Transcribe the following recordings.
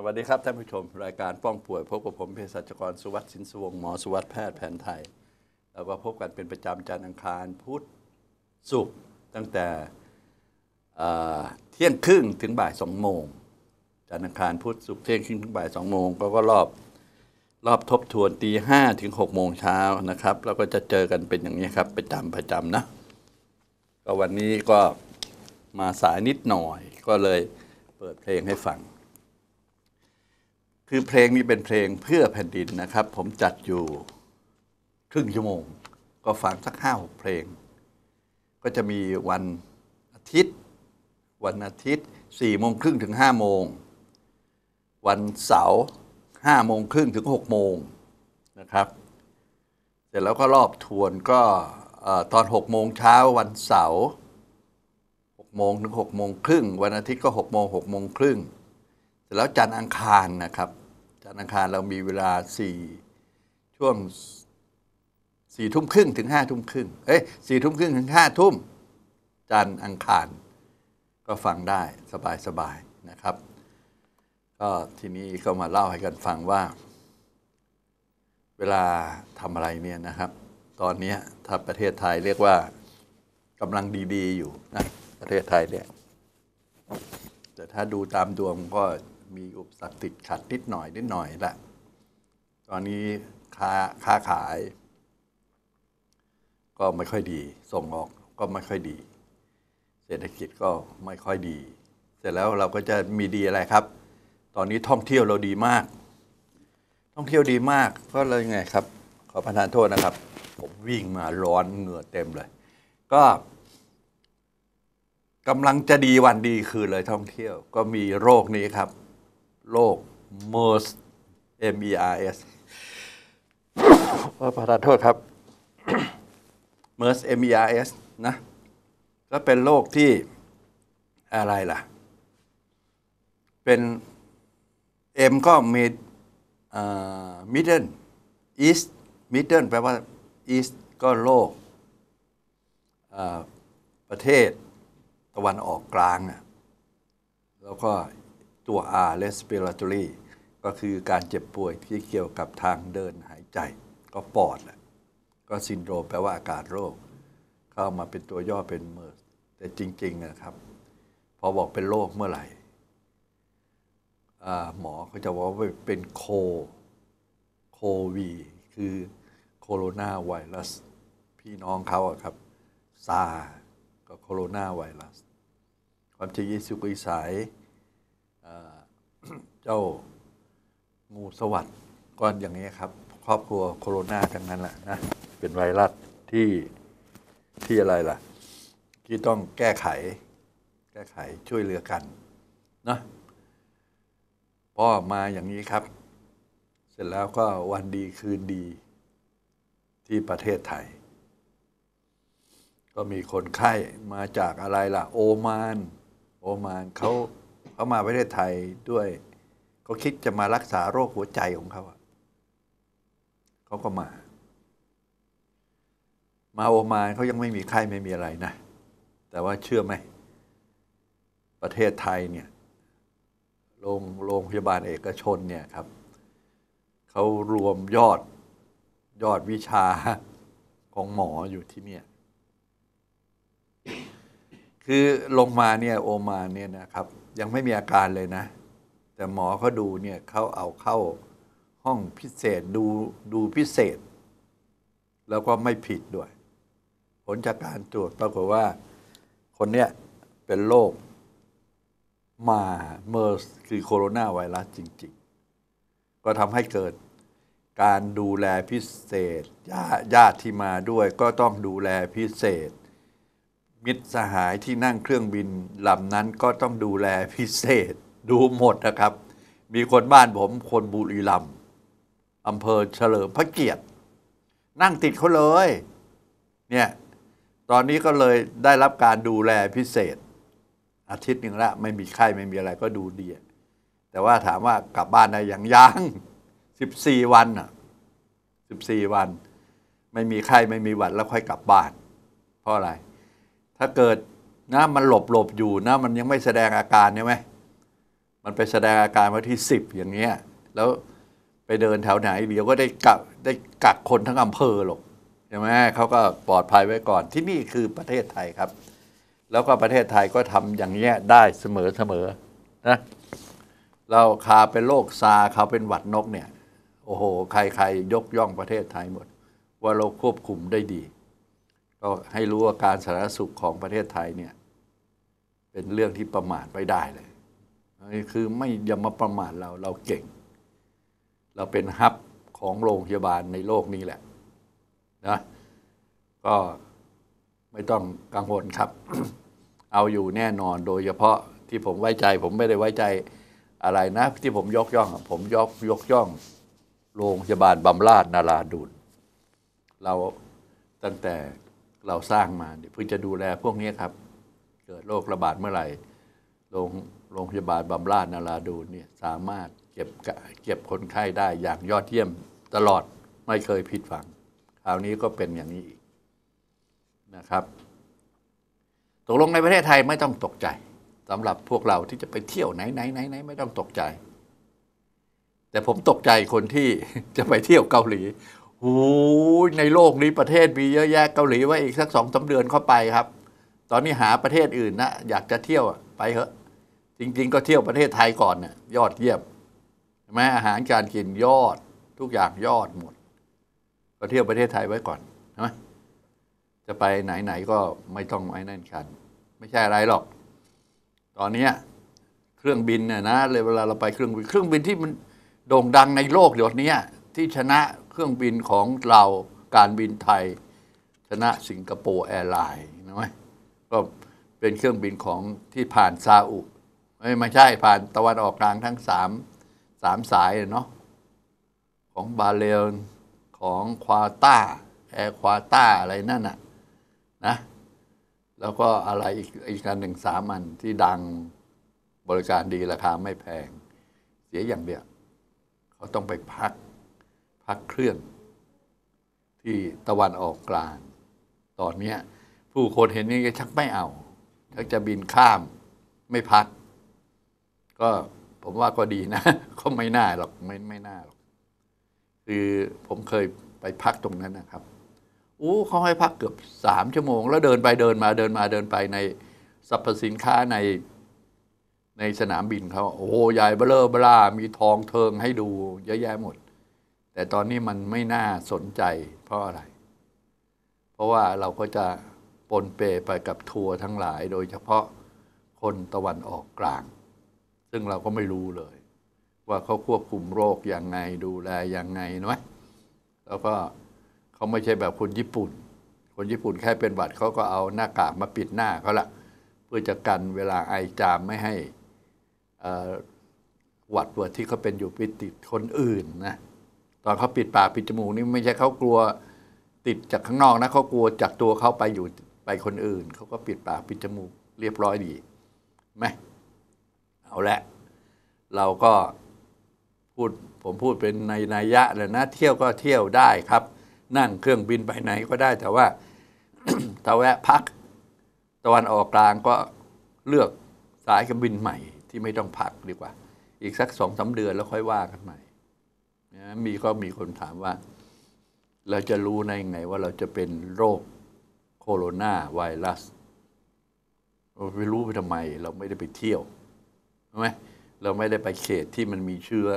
สวัสดีครับท่านผู้ชม รายการป้องป่วยพบกับผมเภสัชกรสุวัสดิ์สินสวงหมอสุวัสดิ์แพทย์แผนไทยแล้วก็พบกันเป็นประจำจันทร์อังคารพุธศุกร์ตั้งแต่เอ่อเที่ยงครึ่งถึงบ่ายสองโมงจันทร์อังคารพุธศุกร์เที่ยงครึ่งถึงบ่ายสองโมงก็ก็รอบรอบทบทวนตีห้าถึงหกโมงเช้านะครับแล้วก็จะเจอกันเป็นอย่างนี้ครับประจำประจำนะก็วันนี้ก็มาสายนิดหน่อยก็เลยเปิดเพลงให้ฟัง คือเพลงนี้เป็นเพลงเพื่อแผ่นดินนะครับ ผมจัดอยู่ครึ่งชั่วโมง ก็ฟังสักห้าหกเพลง ก็จะมีวันอาทิตย์ วันอาทิตย์สี่โมงครึ่งถึงห้าโมง วันเสาร์ห้าโมงครึ่งถึงหกโมงนะครับ เสร็จแล้วก็รอบทวนก็ตอนหกโมงเช้าวันเสาร์หกโมงถึงหกโมงครึ่งวันอาทิตย์ก็หกโมงหกโมงครึ่งเสร็จแล้วจันทร์อังคารนะครับ จันทร์อังคารเรามีเวลาสี่ช่วงสี่ทุ่มครึ่งถึงห้าทุ่มครึ่งเอ้ยสี่ทุ่มครึ่งถึงห้าทุ่มจันทร์อังคาร ก็ฟังได้สบายๆนะครับ ก็ทีนี้ก็มาเล่าให้กันฟังว่า เวลาทำอะไรเนี่ยนะครับ ตอนนี้ถ้าประเทศไทยเรียกว่ากำลังดีๆอยู่นะประเทศไทยเนี่ยแต่ถ้าดูตามดวงก็ มีอุปสรรคติดขัดนิดหน่อยนิดหน่อยแหละ ตอนนี้ค้าค้าขาย ก็ไม่ค่อยดี ส่งออกก็ไม่ค่อยดี เศรษฐกิจก็ไม่ค่อยดี เสร็จแล้วเราก็จะมีดีอะไรครับ ตอนนี้ท่องเที่ยวเราดีมาก ท่องเที่ยวดีมากก็เลยไงครับ ขอประทานโทษนะครับ ผมวิ่งมาร้อนเหงื่อเต็มเลย ก็กำลังจะดีวันดีคืนเลยท่องเที่ยว ก็มีโรคนี้ครับ โรค MERS M E R S ขอประทานโทษครับ MERS M E R S นะก็เป็นโรคที่อะไรล่ะ เป็น M ก็มีมิดเดิลอีสมิดเดิลแปลว่าอีสก็โลก ประเทศตะวันออกกลางอะแล้วก็ ตัว R respiratory ก็คือการเจ็บป่วยที่เกี่ยวกับทางเดินหายใจ ก็ปอดแหละก็ซินโดรมแปลว่าอาการโรค เข้ามาเป็นตัวย่อเป็นเมอร์แต่จริงๆนะครับ พอบอกเป็นโรคเมื่อไหร่หมอเขาจะบอกว่าเป็นโคโควี คือโคโรนาไวรัส พี่น้องเขาอะครับซากับโคโรนาไวรัส ความจริงยิสุกุยสาย เจ้างูสวัสด์ก็อนอย่างนี้ครับ ครอบครัวโคโรนาทั้งนั้นแหละนะ เป็นไวรัสที่ที่อะไรล่ะ ที่ต้องแก้ไข แก้ไขช่วยเหลือกันนะพ่อมาอย่างนี้ครับ เสร็จแล้วก็วันดีคืนดีที่ประเทศไทย ก็มีคนไข้มาจากอะไรล่ะ โอมาน โอมานเขา เขามาประเทศไทยด้วยเขาคิดจะมารักษาโรคหัวใจของเขาเขาก็มา มาโอมานเขายังไม่มีไข้ไม่มีอะไรนะ แต่ว่าเชื่อไหม ประเทศไทยเนี่ยโรงโรงพยาบาลเอกชนเนี่ยครับเขารวมยอดยอดวิชาของหมออยู่ที่เนี่ยคือลงมาเนี่ยโอมานเนี่ยนะครับ ยังไม่มีอาการเลยนะ แต่หมอเขาดูเนี่ยเขาเอาเข้าห้องพิเศษดูดูพิเศษ แล้วก็ไม่ผิดด้วย ผลจากการตรวจปรากฏว่า คนเนี้ยเป็นโรคมาเมอร์สคือโคโรนาไวรัสจริง ๆ ก็ทำให้เกิดการดูแลพิเศษญาญาติที่มาด้วย ก็ต้องดูแลพิเศษ มิตรสหายที่นั่งเครื่องบินลำนั้นก็ต้องดูแลพิเศษ ดูหมดนะครับ มีคนบ้านผมคนบุรีรัมย์อำเภอเฉลิมพระเกียรติ นั่งติดเขาเลย เนี่ย ตอนนี้ก็เลยได้รับการดูแลพิเศษ อาทิตย์หนึ่งละไม่มีไข้ไม่มีอะไรก็ดูดีแต่ว่าถามว่ากลับบ้านได้อย่างยังสิบสี่วันอะสิบสี่วัน ไม่มีไข้ไม่มีหวัดแล้วค่อยกลับบ้าน เพราะอะไร ถ้าเกิดนะมันหลบหลบอยู่นะมันยังไม่แสดงอาการใช่ไหมมันไปแสดงอาการวันที่สิบอย่างเงี้ยแล้วไปเดินแถวไหน เดี๋ยวก็ได้กักได้กักคนทั้งอำเภอหรอกใช่ไหมเขาก็ปลอดภัยไว้ก่อนที่นี่คือประเทศไทยครับ แล้วก็ประเทศไทยก็ทำอย่างเงี้ยได้เสมอเสมอนะเราคาเป็นโรคซาเขาเป็นหวัดนกเนี่ย โอ้โห ใครๆ ยกย่องประเทศไทยหมด ว่าเราควบคุมได้ดี ก็ให้รู้ว่าการสาธารณสุขของประเทศไทยเนี่ย เป็นเรื่องที่ประมาทไม่ได้เลยนี่คือไม่อย่ามาประมาทเราเราเก่ง เราเป็นฮับของโรงพยาบาลในโลกนี้แหละนะก็ไม่ต้องกังวลครับ เอาอยู่แน่นอนโดยเฉพาะที่ผมไว้ใจ ผมไม่ได้ไว้ใจอะไรนะ ที่ผมยกย่อง ผมยกยกย่อง โรงพยาบาลบำราศนาราดูนเราตั้งแต่ เราสร้างมาเพื่อจะดูแลพวกนี้ครับ เกิดโรคระบาดเมื่อไหร่โรงโรงพยาบาลบำราศนาราดูนเนี่ยสามารถเก็บเก็บคนไข้ได้อย่างยอดเยี่ยมตลอดไม่เคยผิดหวังคราวนี้ก็เป็นอย่างนี้อีกนะครับตกลงในประเทศไทยไม่ต้องตกใจสำหรับพวกเราที่จะไปเที่ยวไหนไหนไหนไหนไม่ต้องตกใจ แต่ผมตกใจคนที่จะไปเที่ยวเกาหลี โอ้ยในโลกนี้ประเทศมีเยอะแยะเกาหลีไว้อีกสักสองสาเดือนเข้าไปครับ ตอนนี้หาประเทศอื่นนะอยากจะเที่ยวไปเถอะ จริง ๆ ก็เที่ยวประเทศไทยก่อนเนี่ยยอดเยี่ยมใช่ไหมอาหารการกินยอดทุกอย่างยอดหมด ก็เที่ยวประเทศไทยไว้ก่อนใช่ไหมจะไปไหนๆก็ไม่ต้องไอ้นั่นกัน ไม่ใช่อะไรหรอก ตอนนี้เครื่องบินเนี่ยนะเลยเวลาเราไปเครื่องบินเครื่องบินที่มันโด่งดังในโลกเดี๋ยวนี้ที่ชนะ เครื่องบินของเราการบินไทย ชนะสิงคโปร์แอร์ไลน์นะไหมก็เป็นเครื่องบินของที่ผ่านซาอุไม่ไม่ใช่ผ่านตะวันออกกลางทั้งสามสามสายเนาะของบาเลนของควาต้าแอร์ควาต้าอะไรนั่นน่ะนะแล้วก็อะไรอีกอีกการหนึ่งสามันที่ดังบริการดีราคาไม่แพง เสียอย่างเดียวเขาต้องไปพัก พักเครื่อง ที่ตะวันออกกลาง ตอนนี้ผู้คนเห็นนี่ก็ชักไม่เอาชักจะบินข้ามไม่พัก ก็ผมว่าก็ดีนะ ก็ไม่น่าหรอกไม่ไม่น่าหรอก คือผมเคยไปพักตรงนั้นนะครับอู้เขาให้พักเกือบสามชั่วโมง แล้วเดินไปเดินมาเดินมาเดินไปในสรรพสินค้าในในสนามบินเขาโอ้โหใหญ่เบ้อเร่อเบลามีทองเทิงให้ดูเยอะแยะหมด แต่ตอนนี้มันไม่น่าสนใจเพราะอะไร เพราะว่าเราก็จะปนเปไปกับทัวร์ทั้งหลาย โดยเฉพาะคนตะวันออกกลาง ซึ่งเราก็ไม่รู้เลย ว่าเขาควบคุมโรคอย่างไงดูแลอย่างไงนะแล้วก็เขาไม่ใช่แบบคนญี่ปุ่น คนญี่ปุ่นแค่เป็นหวัดเขาก็เอาหน้ากากมาปิดหน้าเขาละเพื่อจะกันเวลาไอจามไม่ให้หวัดเวิร์ดที่เขาเป็นอยู่ไปติดคนอื่นนะ อนเขาปิดปากปิดจมูกนี่ไม่ใช่เขากลัวติดจากข้างนอกนะเขากลัวจากตัวเขาไปอยู่ไปคนอื่นเขาก็ปิดปากปิดจมูกเรียบร้อยดีไหมเอาละ เราก็พูดผมพูดเป็นในนัยยะเลยนะ เที่ยวก็เที่ยวได้ครับ นั่งเครื่องบินไปไหนก็ได้แต่ว่าถ้าแวะพัก ตะวันออกกลางก็เลือกสายการบินใหม่ที่ไม่ต้องพักดีกว่า อีกสักสองสาเดือนแล้วค่อยว่ากันใหม่ มีก็มีคนถามว่า เราจะรู้ได้ไงว่าเราจะเป็นโรคโคโรนาไวรัสเราไปรู้ไปทำไม เราไม่ได้ไปเที่ยวใช่ไหมเราไม่ได้ไปเขตที่มันมีเชื้อ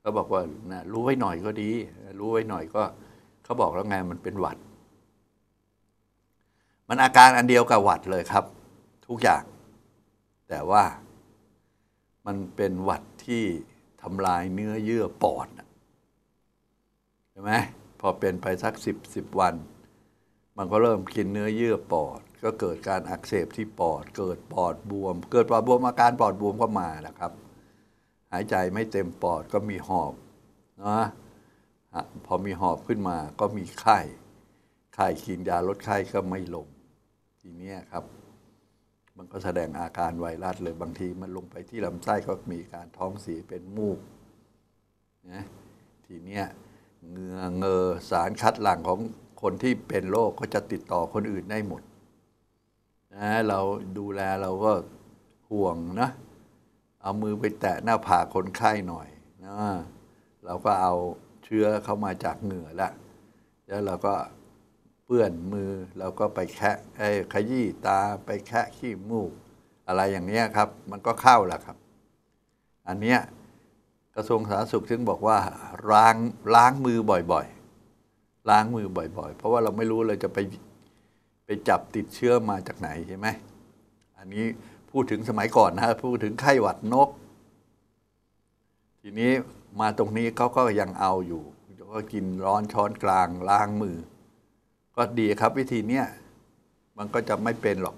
เขาบอกว่านะรู้ไว้หน่อยก็ดี รู้ไว้หน่อยก็เขาบอกแล้วไงมันเป็นหวัด มันอาการอันเดียวกับหวัดเลยครับ ทุกอย่าง แต่ว่ามันเป็นหวัดที่ ทำลายเนื้อเยื่อปอดน่ะใช่ไหมพอเป็นไปสักสิบสิบวัน มันก็เริ่มกินเนื้อเยื่อปอด ก็เกิดการอักเสบที่ปอด เกิดปอดบวม เกิดปอดบวมอาการปอดบวมก็มานะครับ หายใจไม่เต็มปอดก็มีหอบนะฮะพอมีหอบขึ้นมาก็มีไข้ไข้กินยาลดไข้ก็ไม่ลงทีเนี้ยครับ มันก็แสดงอาการไวรัสเลยบางทีมันลงไปที่ลำไส้ก็มีการท้องเสียเป็นมูกนะทีเนี้ยเหงือเงอสารคัดหลั่งของคนที่เป็นโรคก็จะติดต่อคนอื่นได้หมดนะเราดูแลเราก็ห่วงนะ เอามือไปแตะหน้าผากคนไข้หน่อยนะเราก็เอาเชื้อเข้ามาจากเหงื่อละแล้วเราก็ เปื้อนมือเราก็ไปแคะไอ้ขยี้ตาไปแคะขี้มูก อะไรอย่างเนี้ยครับ มันก็เข้าแหละครับ อันเนี้ยกระทรวงสาธารณสุขถึงบอกว่าล้างล้างมือบ่อยๆ ล้างมือบ่อย ๆ เพราะว่าเราไม่รู้เราจะไปไปจับติดเชื้อมาจากไหนใช่ไหมอันนี้พูดถึงสมัยก่อนนะพูดถึงไข้หวัดนก ทีนี้มาตรงนี้เขาก็ยังเอาอยู่ก็กินร้อนช้อนกลางล้างมือ ก็ดีครับวิธีเนี้ยมันก็จะไม่เป็นหรอก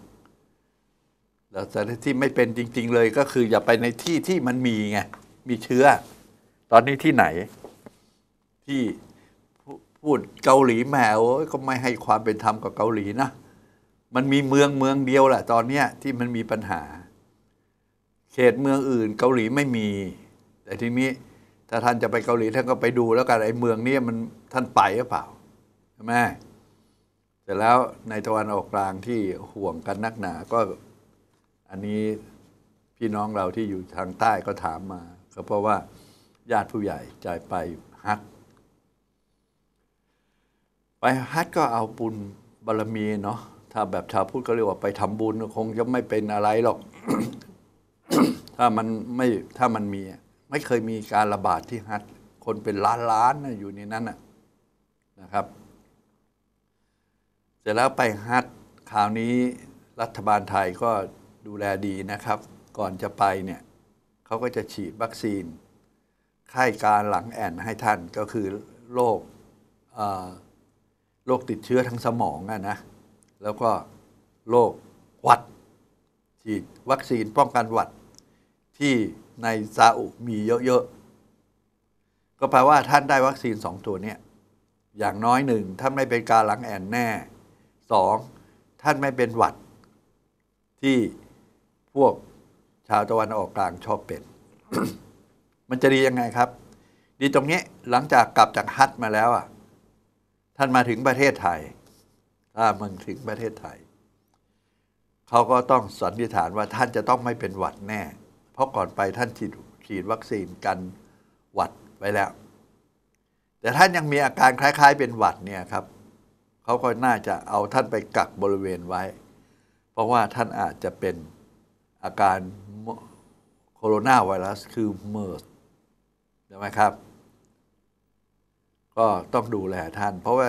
แล้วแต่ที่ไม่เป็นจริง ๆ เลยก็คืออย่าไปในที่ที่มันมีไงมีเชื้อ ตอนนี้ที่ไหน ที่พูดเกาหลีแหมวก็ไม่ให้ความเป็นธรรมกับเกาหลีนะมันมีเมืองเมืองเดียวแหละตอนเนี้ยที่มันมีปัญหา เขตเมืองอื่น เกาหลีไม่มี แต่ทีนี้ถ้าท่านจะไปเกาหลีท่านก็ไปดูแล้วกันไอ้เมืองนี้มันท่านไปหรือเปล่าใช่ไหม เสร็จแล้วในตะวันออกกลางที่ห่วงกันนักหนาก็อันนี้พี่น้องเราที่อยู่ทางใต้ก็ถามมาก็เพราะว่าญาติผู้ใหญ่จ่ายไปฮัทไปฮัทก็เอาบุญบารมีเนาะถ้าแบบชาวพุทธก็เรียกว่าไปทำบุญคงจะไม่เป็นอะไรหรอก ถ้ามันไม่ถ้ามันมี ไม่เคยมีการระบาดที่ฮัทคนเป็นล้านๆนะอยู่ในนั้นน่ะนะครับ สร็จแล้วไปฮัทคราวนี้รัฐบาลไทยก็ดูแลดีนะครับ ก่อนจะไปเนี่ยเขาก็จะฉีดวัคซีนไข้การหลังแอนให้ท่านก็คือโรคโรคติดเชื้อทั้งสมองอะนะแล้วก็โรคหวัด ฉีดวัคซีนป้องกันหวัด ที่ในซาอุมีเยอะๆ ก็แปลว่าท่านได้วัคซีนสองตัวเนี่ยอย่างน้อยหนึ่งท่านไม่เป็นการหลังแอนแน่ สองท่านไม่เป็นหวัดที่พวกชาวตะวันออกกลางชอบเป็น มันจะดียังไงครับ ดีตรงนี้หลังจากกลับจากฮัทมาแล้วอะ ท่านมาถึงประเทศไทย ถ้ามันถึงประเทศไทย เขาก็ต้องสันนิษฐานว่าท่านจะต้องไม่เป็นหวัดแน่ เพราะก่อนไปท่านฉีดฉีดวัคซีนกันหวัดไว้แล้ว แต่ท่านยังมีอาการคล้าย ๆ เป็นหวัดเนี่ยครับ เขาก็น่าจะเอาท่านไปกักบริเวณไว้ เพราะว่าท่านอาจจะเป็นอาการโคโรนาไวรัสคือเมอร์สใช่ไหมครับ ก็ต้องดูแลท่าน เพราะว่า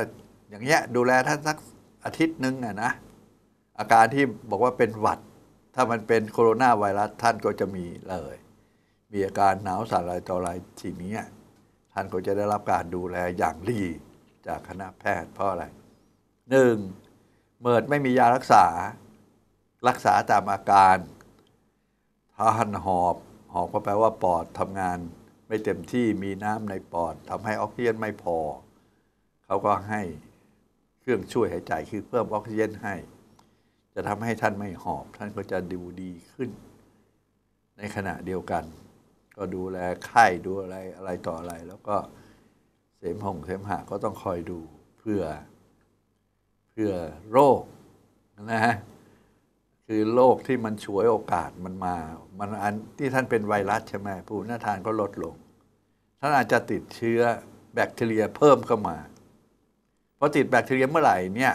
อย่างเงี้ยดูแลท่านสักอาทิตย์หนึงอะนะ อาการที่บอกว่าเป็นหวัด ถ้ามันเป็นโคโรนาไวรัสท่านก็จะมีเลย มีอาการหนาวสั่นอะไรต่ออะไรทีนี้ท่านก็จะได้รับการดูแลอย่างดีจากคณะแพทย์เพราะอะไร หนึ่งเมิดไม่มียารักษา รักษาตามอาการท่านหอบหอบก็แปลว่าปอดทำงานไม่เต็มที่มีน้ำในปอดทำให้ออกซิเจนไม่พอ เขาก็ให้เครื่องช่วยหายใจคือเพิ่มออกซิเจนให้ จะทำให้ท่านไม่หอบ ท่านก็จะดูดีขึ้น ในขณะเดียวกัน ก็ดูแลไข้ดูอะไรอะไรต่ออะไร แล้วก็เสมหงเสมหะก็ต้องคอยดูเพื่อ พื่อโรคนะฮะคือโรคที่มันฉวยโอกาสมันมา มันอันที่ท่านเป็นไวรัสใช่ไหมภูมิต้านทานก็ลดลง ท่านอาจจะติดเชื้อแบคทีเรียเพิ่มเข้ามาพอติดแบคทีเรียเมื่อไหร่เนี่ย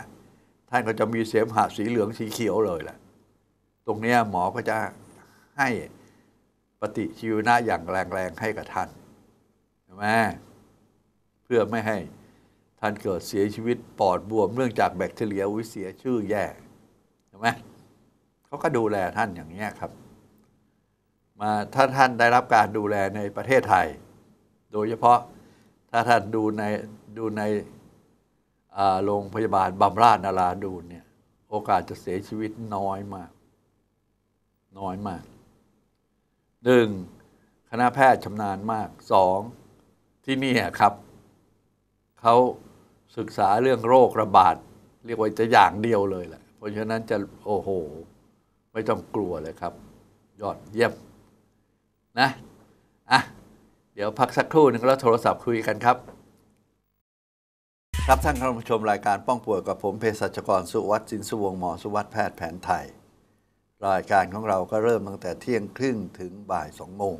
ท่านก็จะมีเสมหะสีเหลืองสีเขียวเลยแหละตรงนี้หมอก็จะให้ปฏิชีวนะอย่างแรงๆให้กับท่านใช่ไหมเพื่อไม่ให้ ท่านเกิดเสียชีวิตปอดบวมเนื่องจากแบคทีเรียวิเสียชื่อแย่ใช่ไหมเขาก็ดูแลท่านอย่างนี้ครับ มาถ้าท่านได้รับการดูแลในประเทศไทย โดยเฉพาะถ้าท่านดูในดูในโรงพยาบาลบำราศนาราดูนเนี่ยโอกาสจะเสียชีวิตน้อยมาก น้อยมากหนึ่งคณะแพทย์ชำนาญมากสองที่นี่ครับเขา ศึกษาเรื่องโรคระบาด เรียกว่าจะอย่างเดียวเลยแหละ เพราะฉะนั้นจะโอ้โห ไม่ต้องกลัวเลยครับ ยอดเยี่ยมนะอะเดี๋ยวพักสักครู่หนึ่งแล้วโทรศัพท์คุยกันครับ ครับท่านเข้ชมรายการป้องป่วยกับผมเภสัชกรสุวัสดิ์สินสุวงหมอสุวัสดิ์แพทย์แผนไทย รายการของเราก็เริ่มตั้งแต่เที่ยงครึ่งถึงบ่ายสองโมง